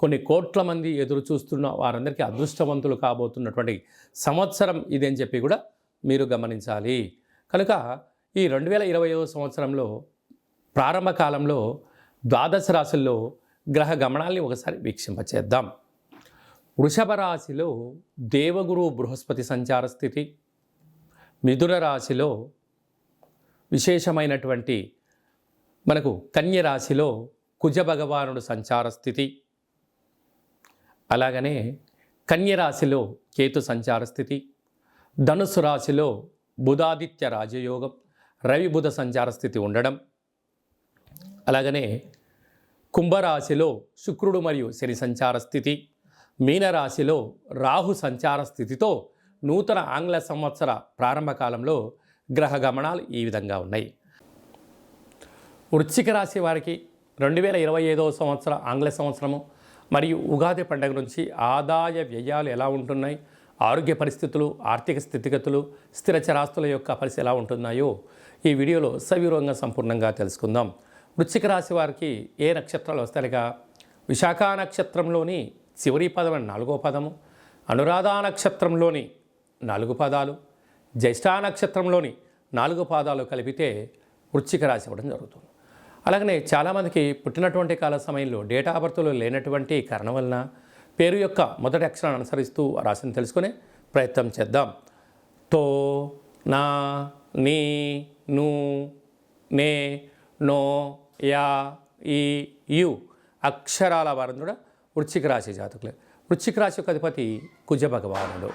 కొన్ని కోట్ల మంది ఎదురు చూస్తున్న వారందరికీ అదృష్టవంతులు కాబోతున్నటువంటి సంవత్సరం ఇది అని చెప్పి కూడా మీరు గమనించాలి. కనుక ఈ రెండు వేల ఇరవై సంవత్సరంలో ప్రారంభ కాలంలో ద్వాదశ రాశుల్లో గ్రహ గమనాల్ని ఒకసారి వీక్షింపచేద్దాం. వృషభ రాశిలో దేవగురు బృహస్పతి సంచార స్థితి మిథున రాశిలో విశేషమైనటువంటి మనకు కన్య రాశిలో కుజ భగవానుడు సంచార స్థితి అలాగనే కన్య రాశిలో కేతు సంచార స్థితి ధనుసు రాశిలో బుధాదిత్య రాజయోగం రవి బుధ సంచార స్థితి ఉండడం. అలాగనే కుంభరాశిలో శుక్రుడు మరియు శని సంచార స్థితి మీనరాశిలో రాహు సంచార స్థితితో నూతన ఆంగ్ల సంవత్సర ప్రారంభ కాలంలో గ్రహ గమనాలు ఈ విధంగా ఉన్నాయి. వృశ్చిక రాశి వారికి రెండు వేల ఇరవై ఐదవ సంవత్సర ఆంగ్ల సంవత్సరము మరియు ఉగాది పండుగ నుంచి ఆదాయ వ్యయాలు ఎలా ఉంటున్నాయి? ఆరోగ్య పరిస్థితులు ఆర్థిక స్థితిగతులు స్థిర చరాస్తుల యొక్క పరిస్థితి ఎలా ఉంటున్నాయో ఈ వీడియోలో సవివరంగా సంపూర్ణంగా తెలుసుకుందాం. వృశ్చిక రాశి వారికి ఏ నక్షత్రాలు వస్తాయిగా విశాఖ నక్షత్రంలోని చివరి పదం అనే నాలుగో పదము అనురాధ నక్షత్రంలోని నాలుగు పదాలు జ్యేష్ఠ నక్షత్రంలోని నాలుగు పాదాలు కలిపితే వృశ్చిక రాశి ఇవ్వడం జరుగుతుంది. అలాగనే చాలామందికి పుట్టినటువంటి కాల సమయంలో డేటా ఆఫ్ లేనటువంటి కారణం వలన పేరు యొక్క మొదటి అక్షరాన్ని అనుసరిస్తూ ఆ రాశిని తెలుసుకునే ప్రయత్నం చేద్దాం. తో నా నీ ను నే నో యా ఈ యు అక్షరాల వారిని కూడా వృశ్చిక రాశి జాతకులే. వృశ్చిక రాశి యొక్క అధిపతి కుజ భగవానుడు.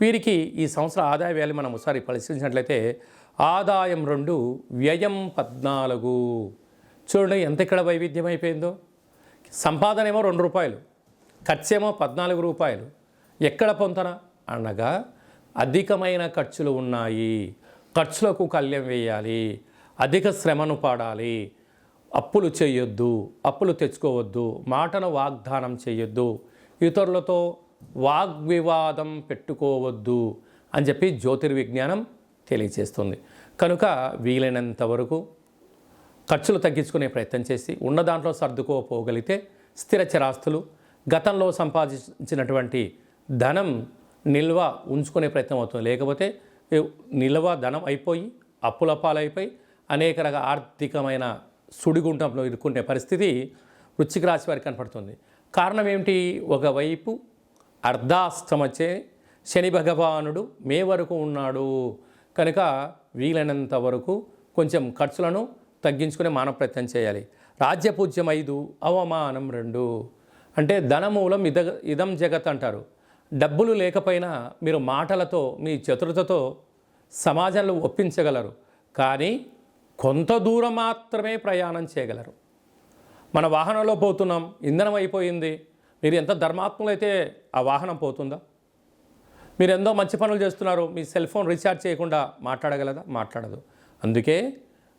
వీరికి ఈ సంవత్సర ఆదాయ వ్యయాలు మనం ఒకసారి పరిశీలించినట్లయితే ఆదాయం రెండు వ్యయం పద్నాలుగు. చూడండి ఎంత ఇక్కడ వైవిధ్యం అయిపోయిందో. సంపాదన ఏమో రెండు రూపాయలు ఖర్చేమో పద్నాలుగు రూపాయలు. ఎక్కడ పొంతన? అనగా అధికమైన ఖర్చులు ఉన్నాయి. ఖర్చులకు కళ్యం వేయాలి అధిక శ్రమను పాడాలి. అప్పులు చేయొద్దు అప్పులు తెచ్చుకోవద్దు మాటను వాగ్దానం చేయొద్దు ఇతరులతో వాగ్వివాదం పెట్టుకోవద్దు అని చెప్పి జ్యోతిర్విజ్ఞానం తెలియజేస్తుంది. కనుక వీలైనంత వరకు ఖర్చులు తగ్గించుకునే ప్రయత్నం చేసి ఉన్న దాంట్లో సర్దుకోపోగలిగితే స్థిర చరాస్తులు గతంలో సంపాదించినటువంటి ధనం నిల్వ ఉంచుకునే ప్రయత్నం అవుతుంది. లేకపోతే నిల్వ ధనం అయిపోయి అప్పుల పాలైపోయి అనేక రకాల ఆర్థికమైన సుడిగుంటంలో ఇరుక్కునే పరిస్థితి వృశ్చిక రాశి వారికి కనపడుతుంది. కారణం ఏమిటి? ఒకవైపు అర్ధాష్టమచే శని భగవానుడు మే వరకు ఉన్నాడు. కనుక వీలైనంత వరకు కొంచెం ఖర్చులను తగ్గించుకునే మానవ ప్రయత్నం చేయాలి. రాజ్యపూజ్యం ఐదు అవమానం రెండు. అంటే ధనమూలం ఇద ఇదం జగత్ అంటారు. డబ్బులు లేకపోయినా మీరు మాటలతో మీ చతురతతో సమాజంలో ఒప్పించగలరు. కానీ కొంత దూరం మాత్రమే ప్రయాణం చేయగలరు. మన వాహనంలో పోతున్నాం ఇంధనం అయిపోయింది. మీరు ఎంత ధర్మాత్ములు ఆ వాహనం పోతుందా? మీరు ఎంతో మంచి పనులు చేస్తున్నారు మీ సెల్ ఫోన్ రీఛార్జ్ చేయకుండా మాట్లాడగలదా? మాట్లాడదు. అందుకే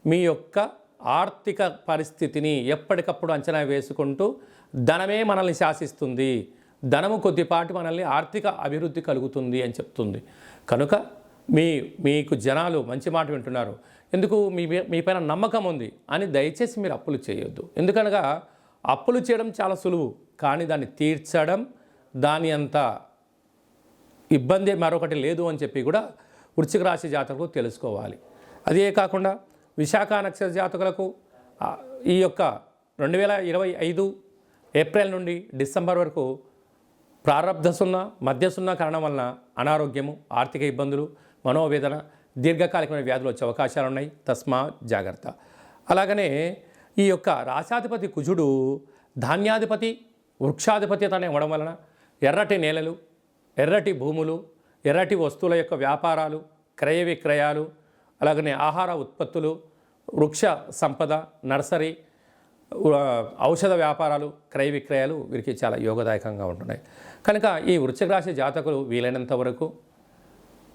మీ యొక్క ఆర్థిక పరిస్థితిని ఎప్పటికప్పుడు అంచనా వేసుకుంటూ ధనమే మనల్ని శాసిస్తుంది. ధనము కొద్దిపాటి మనల్ని ఆర్థిక అభివృద్ధి కలుగుతుంది అని చెప్తుంది. కనుక మీ మీకు జనాలు మంచి మాట వింటున్నారు. ఎందుకు? మీ మీ పైన నమ్మకం ఉంది అని దయచేసి మీరు అప్పులు చేయొద్దు. ఎందుకనగా అప్పులు చేయడం చాలా సులువు. కానీ దాన్ని తీర్చడం దాని అంత ఇబ్బంది మరొకటి లేదు అని చెప్పి కూడా వృశ్చిక రాశి జాతకులు తెలుసుకోవాలి. అదే కాకుండా విశాఖ నక్షత్ర జాతకులకు ఈ యొక్క రెండు వేల ఇరవై ఐదు ఏప్రిల్ నుండి డిసెంబర్ వరకు ప్రారంధ సున్నా మధ్య సున్నా కారణం వలన అనారోగ్యము ఆర్థిక ఇబ్బందులు మనోవేదన దీర్ఘకాలికమైన వ్యాధులు వచ్చే అవకాశాలు ఉన్నాయి. తస్మా జాగ్రత్త. అలాగనే ఈ యొక్క రాశాధిపతి కుజుడు ధాన్యాధిపతి వృక్షాధిపతి అనే ఇవ్వడం వలన ఎర్రటి నేలలు ఎర్రటి భూములు ఎర్రటి వస్తువుల యొక్క వ్యాపారాలు క్రయ విక్రయాలు అలాగనే ఆహార ఉత్పత్తులు వృక్ష సంపద నర్సరీ ఔషధ వ్యాపారాలు క్రయ విక్రయాలు వీరికి చాలా యోగదాయకంగా ఉంటున్నాయి. కనుక ఈ వృశ్చిక రాశి జాతకులు వీలైనంత వరకు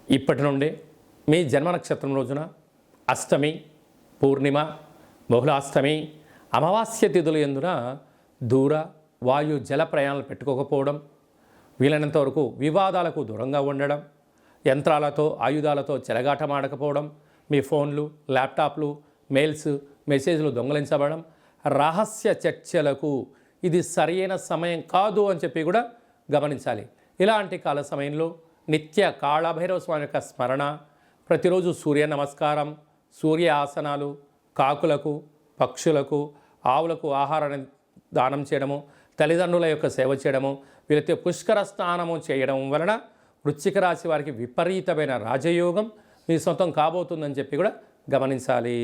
ఇప్పటి నుండి మీ జన్మ నక్షత్రం రోజున అష్టమి పూర్ణిమ బహుళాష్టమి అమావాస్య తిథులు ఎందున దూర వాయు జల ప్రయాణాలు పెట్టుకోకపోవడం వీలైనంత వరకు వివాదాలకు దూరంగా ఉండడం యంత్రాలతో ఆయుధాలతో చెలగాటమాడకపోవడం మీ ఫోన్లు ల్యాప్టాప్లు మెయిల్స్ మెసేజ్లు దొంగలించబడడం రహస్య చర్చలకు ఇది సరైన సమయం కాదు అని చెప్పి కూడా గమనించాలి. ఇలాంటి కాల సమయంలో నిత్య కాళభైరవ స్వామి యొక్క స్మరణ ప్రతిరోజు సూర్య నమస్కారం సూర్య ఆసనాలు కాకులకు పక్షులకు ఆవులకు ఆహారాన్ని దానం చేయడము తల్లిదండ్రుల యొక్క సేవ చేయడము వీళ్ళతో పుష్కర స్నానము చేయడం వలన వృశ్చిక రాశి వారికి విపరీతమైన రాజయోగం మీ సొంతం కాబోతుందని చెప్పి కూడా గమనించాలి.